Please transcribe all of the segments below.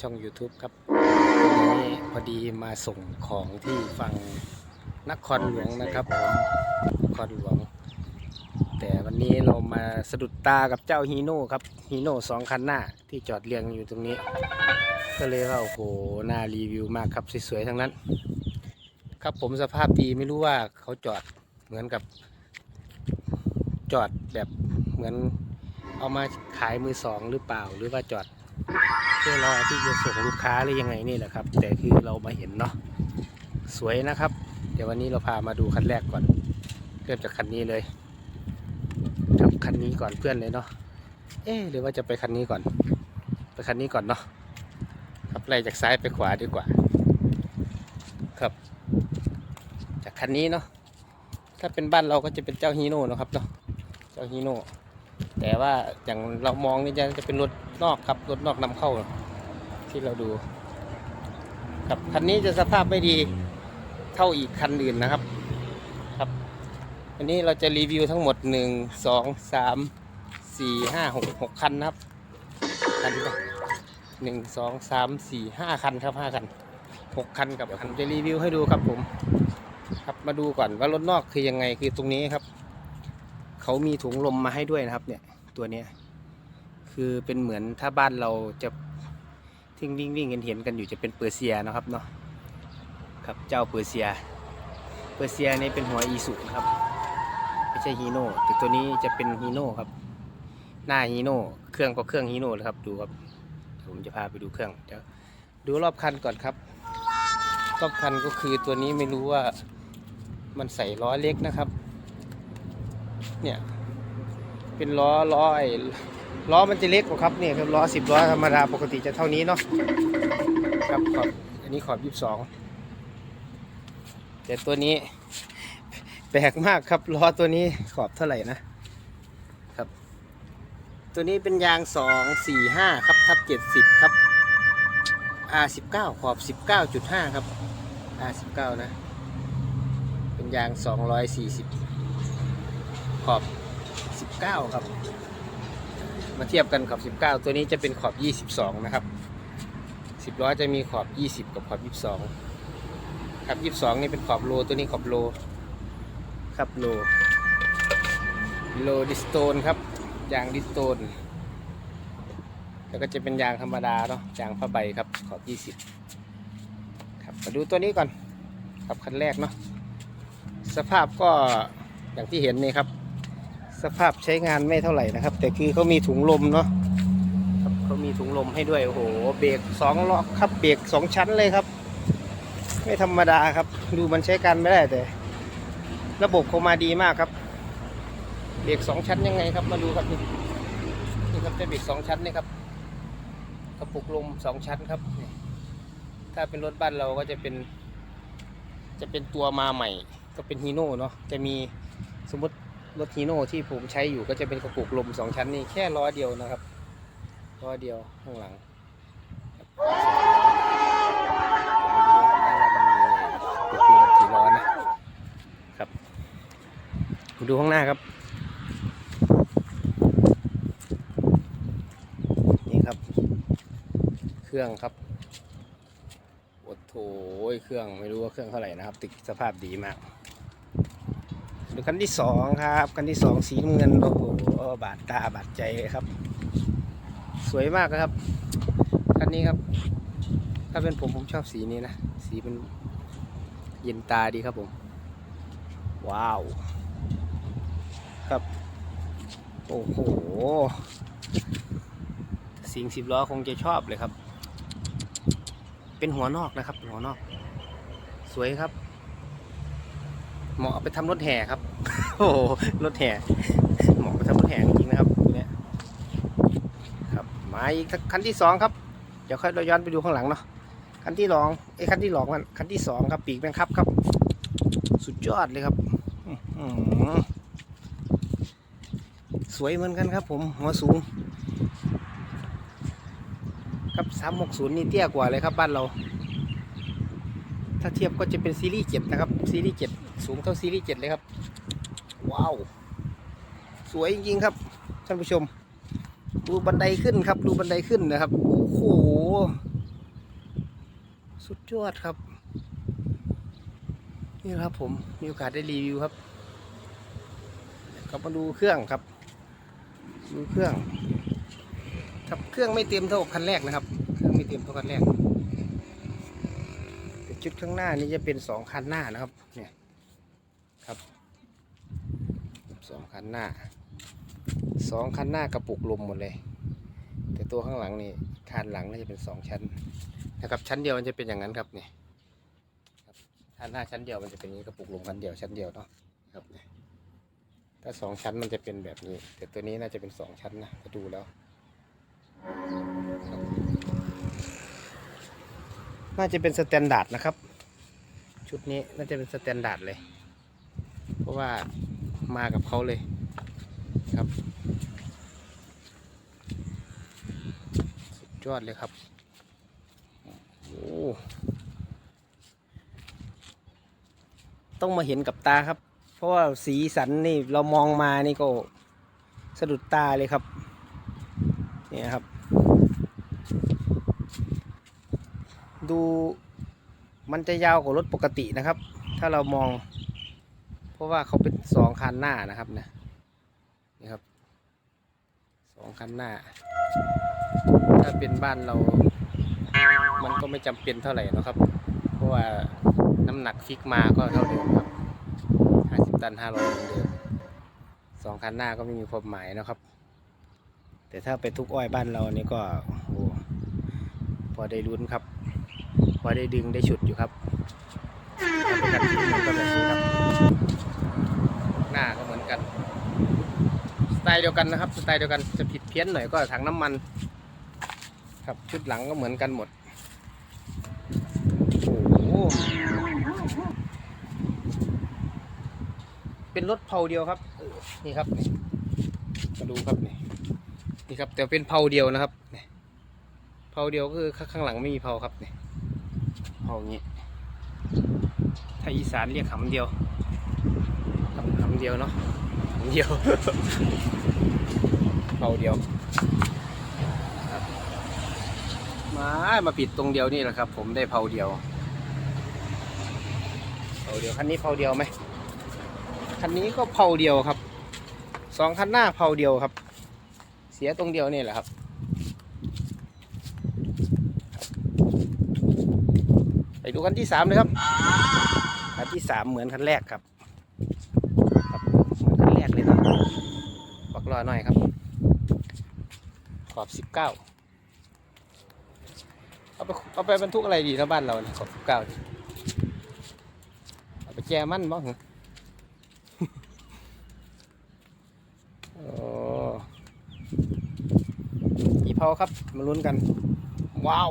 ช่อง YouTube ครับวันนี้พอดีมาส่งของที่ฝั่งนครหลวงนะครับนครหลวง แต่วันนี้เรามาสะดุดตากับเจ้าฮีโน่ครับฮีโน่สองคันหน้าที่จอดเรียงอยู่ตรงนี้ ก็เลยว่าโอ้โหน่ารีวิวมากครับสวยๆทั้งนั้น ครับผมสภาพดีไม่รู้ว่าเขาจอดเหมือนกับ จอดแบบเหมือนเอามาขายมือสองหรือเปล่า หรือว่าจอด เพื่อรอที่จะส่งลูกค้าหรือยังไงนี่แหละครับ แต่คือเรามาเห็นเนาะสวยนะครับ เดี๋ยววันนี้เราพามาดูคันแรกก่อน เริ่มจากคันนี้เลยครับคันนี้ก่อนเพื่อนเลยเนาะเอ๊หรือว่าจะไปคันนี้ก่อน ไปคันนี้ก่อนเนาะครับไล่จากซ้ายไปขวาดีกว่า ครับ จากคันนี้เนาะถ้าเป็นบ้านเราก็จะเป็นเจ้าฮีโน่นะครับเนาะเจ้าฮีโน่แต่ว่าอย่างเรามองนี่จะจะเป็นรถ นอกครับรถนอกนำเข้า ที่เราดูครับคันนี้จะสภาพไม่ดีเท่าอีกคันอื่นนะครับ ครับอันนี้เราจะรีวิวทั้งหมดหนึ่งสองสามสี่ห้าหกหกคันนะครับคันนี้หนึ่งสองสามสี่ห้าคันครับห้าคันหกคันกับคันจะรีวิวให้ดูครับผม ครับมาดูก่อนว่ารถนอกคือยังไงคือตรงนี้ครับ เขามีถุงลมมาให้ด้วยนะครับ เนี่ย ตัวเนี้ย คือเป็นเหมือนถ้าบ้านเราจะทิ้งวิ่งวิ่งเห็นเห็นกันอยู่จะเป็นเปอร์เซียนะครับเนาะครับเจ้าเปอร์เซีย เปอร์เซียนี่เป็นหัวอีสุครับ ไม่ใช่ฮีโน่แต่ตัวนี้จะเป็นฮีโน่ครับ หน้าฮีโน่เครื่องก็เครื่องฮีโน่เลยครับดูครับผมจะพาไปดูเครื่องเดี๋ยวดูรอบคันก่อนครับ รอบคันก็คือตัวนี้ไม่รู้ว่ามันใส่ล้อเล็กนะครับ เนี่ย เป็นล้อล้อไอ ล้อมันจะเล็กกว่าครับเนี่ยครับล้อสิบล้อธรรมดาปกติจะเท่านี้เนาะครับขอบอันนี้ขอบยี่สิบสองแต่ตัวนี้แปลกมากครับล้อตัวนี้ขอบเท่าไหร่นะครับ ตัวนี้เป็นยางสองสี่ห้าครับทับเจ็ดสิบครับ R19 ขอบ19.5ครับ R19 นะ เป็นยาง240ขอบ19ครับ มาเทียบกันขอบ 19 ตัวนี้จะเป็นขอบ 22 นะครับ 10ล้อจะมีขอบ 20 กับขอบ 22 ครับ 22 นี่เป็นขอบโลตัวนี้ขอบโล ครับโล โลดิสโตนครับ ยางดิสโตน แล้วก็จะเป็นยางธรรมดาเนาะ ยางผ้าใบครับขอบ 20 ครับ มาดูตัวนี้ก่อน ครับคันแรกเนาะ สภาพก็อย่างที่เห็นนี่ครับ ภาพใช้งานไม่เท่าไหร่นะครับ แต่คือเขามีถุงลมเนาะครับเขามีถุงลมให้ด้วยโอ้โหเบรกสองล็อกครับเบรกสองชั้นเลยครับ ไม่ธรรมดาครับ ดูมันใช้การไม่ได้แต่ ระบบเขามาดีมากครับ เบรกสองชั้นยังไงครับมาดูครับนี่นี่ครับจะเบรกสองชั้นนี่ครับกระปุกลมสองชั้นครับถ้าเป็นรถบ้านเราก็จะเป็น จะเป็นตัวมาใหม่ ก็เป็นฮีโน่เนาะจะมีสมมติ รถฮีโน่ที่ผมใช้อยู่ก็จะเป็นกระปุกลมสองชั้นนี่แค่ล้อเดียวนะครับล้อเดียวข้างหลังครับกระปุกลมกี่ล้อนะครับดูข้างหน้าครับ นี่ครับ เครื่องครับโอ้โถเครื่องไม่รู้ว่าเครื่องเท่าไหร่นะครับ ติดสภาพดีมาก ดูคันที่สองครับคันที่สองสีน้ำเงินโอ้โหบาดตาบาดใจเลยครับ สวยมากครับคันนี้ครับ ถ้าเป็นผมผมชอบสีนี้นะ สีมันเย็นตาดีครับผม ว้าว ครับ โอ้โห สิงสิบล้อคงจะชอบเลยครับ เป็นหัวนอกนะครับ เป็นหัวนอก สวยครับ เหมาะเอไปทำรถแห่ครับ โอ้รถแห่เหมาะไปทำรถแห่จริงนะครับตัวเนี้ยครับมาอีกคันที่สองครับเดี๋ยวค่อยเราย้อนไปดูข้างหลังเนาะคันที่สองไอ้คันที่สองมันคันที่สองครับปีกแมงครับครับ สุดยอดเลยครับอื้อสวยเหมือนกันครับ ผมหัวสูง ครับ360นี่เตี้ยกว่าเลยครับบ้านเรา ถ้าเทียบก็จะเป็นซีรีส์7นะครับ ซีรีส์7สูงเท่าซีรีส์7เลยครับ ว้าว สวยจริงๆครับท่านผู้ชม ดูบันไดขึ้นครับ ดูบันไดขึ้นนะครับ โอ้โห สุดยอดครับ นี่ครับผม มีโอกาสได้รีวิวครับกลับมาดูเครื่องครับ ดูเครื่อง ครับ เครื่องไม่เต็มเท่าคันแรกนะครับ เครื่องไม่เต็มเท่าคันแรก ชุดข้างหน้านี่จะเป็นสองคันหน้านะครับ เนี่ย ครับสองคันหน้าสองคันหน้ากระปุกลมหมดเลย แต่ตัวข้างหลังนี่คานหลังน่าจะเป็นสองชั้นนะครับ ชั้นเดียวมันจะเป็นอย่างนั้นครับเนี่ยคันหน้าชั้นเดียวมันจะเป็นอย่างนี้กระปุกลมคันเดียวชั้นเดียวเนาะครับเนี่ยถ้าสองชั้นมันจะเป็นแบบนี้ แต่ตัวนี้น่าจะเป็นสองชั้นนะถ้าดูแล้ว น่าจะเป็นสแตนดาร์ดนะครับ ชุดนี้น่าจะเป็นสแตนดาร์ดเลย เพราะว่ามากับเขาเลยครับสุดยอดเลยครับโอ้ต้องมาเห็นกับตาครับ เพราะว่าสีสันนี่เรามองมานี่ก็สะดุดตาเลยครับ เนี่ยครับ ดูมันจะยาวกว่ารถปกตินะครับ ถ้าเรามอง เพราะว่าเขาเป็นสองคันหน้านะครับนะนี่ครับสองคันหน้า ถ้าเป็นบ้านเรา มันก็ไม่จำเป็นเท่าไหร่นะครับ เพราะว่าน้ำหนักฟิกมาก็เท่าเดิมครับห้าสิบตันห้าร้อยเหมือนเดิมสองคันหน้าก็ไม่มีความหมายนะครับ แต่ถ้าไปทุกอ้อยบ้านเรานี่ก็โอ้โหพอได้ลุ้นครับ อได้ดึงได้ฉุดอยู่ครับป็นคันที่มันก็แบบนี้ครับ หน้าก็เหมือนกันสไตล์เดียวกันนะครับสไตล์เดียวกันจะผิดเพี้ยนหน่อยก็ถังน้ำมัน ครับชุดหลังก็เหมือนกันหมดโอ้โหเป็นรถเพาเดียวครับนี่ครับนี่มาดูครับนี่นี่ครับแต่เป็นเพาเดียวนะครับเพาเดียวก็คือข้างหลังไม่มีเพาครับนี่ เพาอย่างนี้ ถ้าอีสานเรียกหำเดียวครับหำเดียวเนาะหำเดียวเพาเดียวมามาปิดตรงเดียวนี่แหละครับ ผมได้เผาเดียวเผาเดียวคันนี้เผาเดียวไหมคันนี้ก็เผาเดียวครับสองคันหน้าเผาเดียวครับ เสียตรงเดียวนี่แหละครับ ไปดูคันที่สามเลยครับคันที่สามเหมือนคันแรกครับครับเหมือนคันแรกเลยนะบอกรอหน่อยครับ ขอบสิบเก้าเอาไปเอาไปบรรทุกอะไรดีถ้าบ้านเราเนี่ยขอบสิบเก้าเอาไปแจมันบ้างเหรอโอ้กี่เพาครับมาลุ้นกัน ว้าว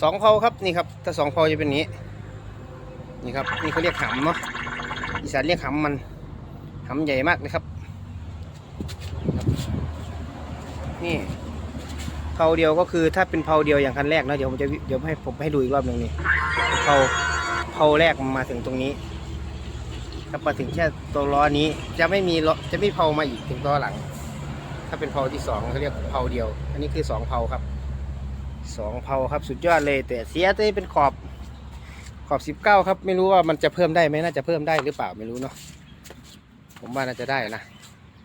สองเพาครับนี่ครับ ถ้าสองเพาจะเป็นนี้ นี่ครับนี่เขาเรียกหำเนาะอีสานเรียกหำมันหำใหญ่มากเลยครับ นี่เพาเดียวก็คือถ้าเป็นเพาเดียวอย่างคันแรกนะเดี๋ยวผมจะเดี๋ยวให้ผมให้ดูอีกรอบหนึ่งนี่เพาเพาแรกมันมาถึงตรงนี้ถ้ามาถึงแค่ตัวล้อนี้จะไม่มีล้อจะไม่เพามาอีกถึงตัวหลัง ถ้าเป็นเพาที่สองเขาเรียกเพาเดียว อันนี้คือสองเพาครับ สองเพาครับสุดยอดเลย แต่เสียตัวเป็นขอบขอบสิบเก้าครับ ไม่รู้ว่ามันจะเพิ่มได้ไหมน่าจะเพิ่มได้หรือเปล่าไม่รู้เนาะผมว่าน่าจะได้นะ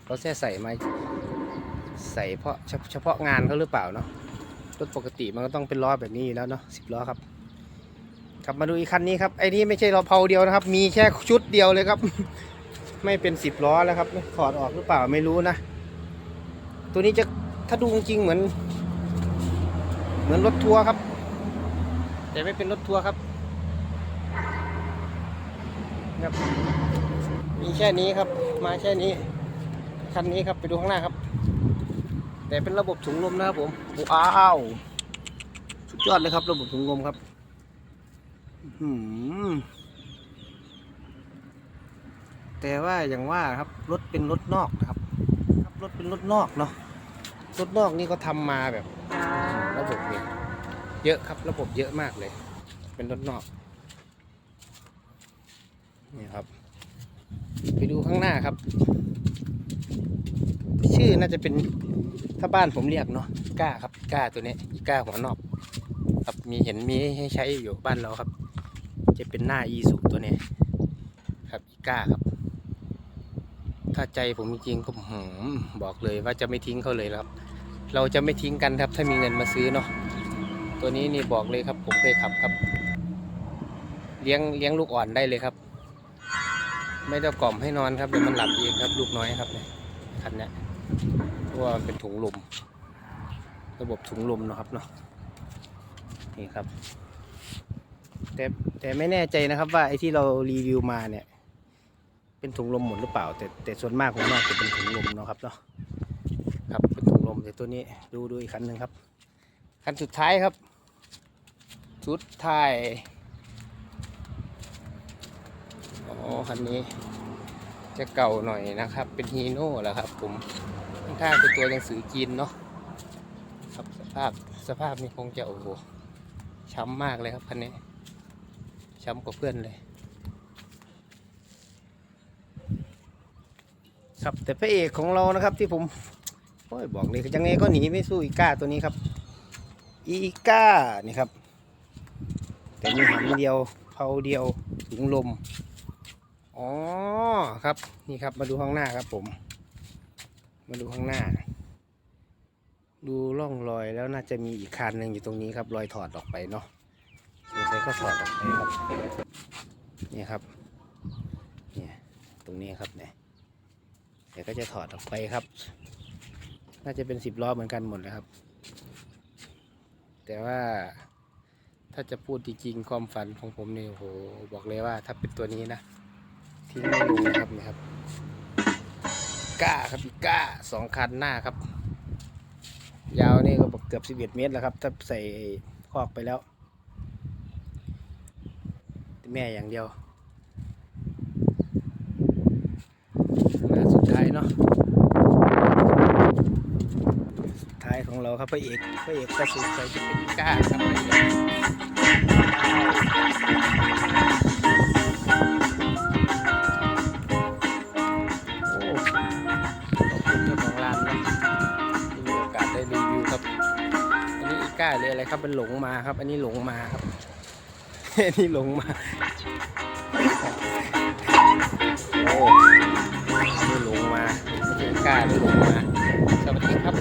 เขาแค่ใส่มาใส่เพราะเฉพาะงานเขาหรือเปล่าเนาะรถปกติมันก็ต้องเป็นล้อแบบนี้อยู่แล้วเนาะสิบล้อครับครับมาดูอีกคันนี้ครับไอ้นี่ไม่ใช่ล้อเพาเดียวนะครับ มีแค่ชุดเดียวเลยครับ ไม่เป็นสิบล้อแล้วครับถอดออกหรือเปล่าไม่รู้นะ ตัวนี้จะถ้าดูจริงเหมือน เหมือนรถทัวร์ครับ แต่ไม่เป็นรถทัวร์ครับครับ มีแค่นี้ครับ มาแค่นี้ คันนี้ครับไปดูข้างหน้าครับ แต่เป็นระบบถุงลมนะครับผมว้าวสุดยอดเลยครับ ระบบถุงลมครับหือแต่ว่าอย่างว่าครับรถเป็นรถนอกนะครับ รถเป็นรถนอกเนาะ รถนอกนี่ก็ทำมาแบบระบบเนี่ยเยอะครับระบบเยอะมากเลย เป็นรถนอกนี่ครับ ไปดูข้างหน้าครับ ชื่อน่าจะเป็นถ้าบ้านผมเรียกเนาะก้าครับก้าตัวนี้ก้าหัวนอก ครับมีเห็นมีให้ใช้อยู่บ้านเราครับ จะเป็นหน้าอีสุตัวนี้ครับก้าครับ ถ้าใจผมจริงๆก็หืมบอกเลยว่าจะไม่ทิ้งเขาเลยครับ เราจะไม่ทิ้งกันครับถ้ามีเงินมาซื้อเนาะตัวนี้นี่บอกเลยครับ ผมเคยขับครับ เลี้ยงเลี้ยงลูกอ่อนได้เลยครับ ไม่ต้องกล่อมให้นอนครับเดี๋ยวมันหลับเองครับ ลูกน้อยครับเนี่ยคันเนี้ยเพราะว่ามันเป็นถุงลมระบบถุงลมเนาะครับเนาะนี่ครับ แต่แต่ไม่แน่ใจนะครับว่าไอ้ที่เรารีวิวมาเนี่ย เป็นถุงลมหมดหรือเปล่า แต่แต่ส่วนมากผมว่าจะเป็นถุงลมเนาะครับเนาะครับเป็นถุง ลมแต่ตัวนี้ดูดูอีกคันหนึ่งครับ คันสุดท้ายครับชุดท้ายอ๋อคันนี้ จะเก่าหน่อยนะครับ เป็นฮีโน่แหละครับผมข้างๆเป็นตัวหนังสือจีนเนาะครับสภาพสภาพนี่คงจะโอ้โหช้ำมากเลยครับคันนี้ช้ำกว่าเพื่อนเลย ครับแต่พระเอกของเรานะครับที่ผม โอ้ยบอกเลยยังไงก็หนีไม่สู้อีก้าตัวนี้ครับ อีก้านี่ครับ แต่มีหางเดียวเพาเดียวถุงลม อ๋อครับนี่ครับมาดูข้างหน้าครับผม มาดูข้างหน้า ดูร่องรอยแล้วน่าจะมีอีกคันหนึ่งอยู่ตรงนี้ครับ รอยถอดออกไปเนาะสงสัยก็ถอดออกไปครับนี่ครับเนี่ยตรงนี้ครับเนี่ยเดี๋ยวก็จะถอดออกไปครับ น่าจะเป็นสิบล้อเหมือนกันหมดเลยครับ แต่ว่าถ้าจะพูดจริงๆความฝันของผมเนี่ยโหบอกเลยว่า ถ้าเป็นตัวนี้นะทิ้งไม่ลงนะครับนี่ครับ ก้าครับอีกก้าสองคันหน้าครับ ยาวนี่ก็เกือบ11เมตรแล้วครับ ถ้าใส่คอกไปแล้ว แม่อย่างเดียวมาสุดท้ายเนาะสุดท้ายของ ราครับพระเอกพระเอกกระสุนใจจะเป็นกล้าครับโอ้ขอบคุณเจ้าของร้านนะที่มีโอกาสได้รีวิวครับอันนี้อีก้าเลยอะไรครับเป็นหลงมาครับ อันนี้หลงมาครับ อันนี้หลงมา โอ้อันนี้หลงมาไม่ใช่ก้าเลยหลงมา สวัสดีครับ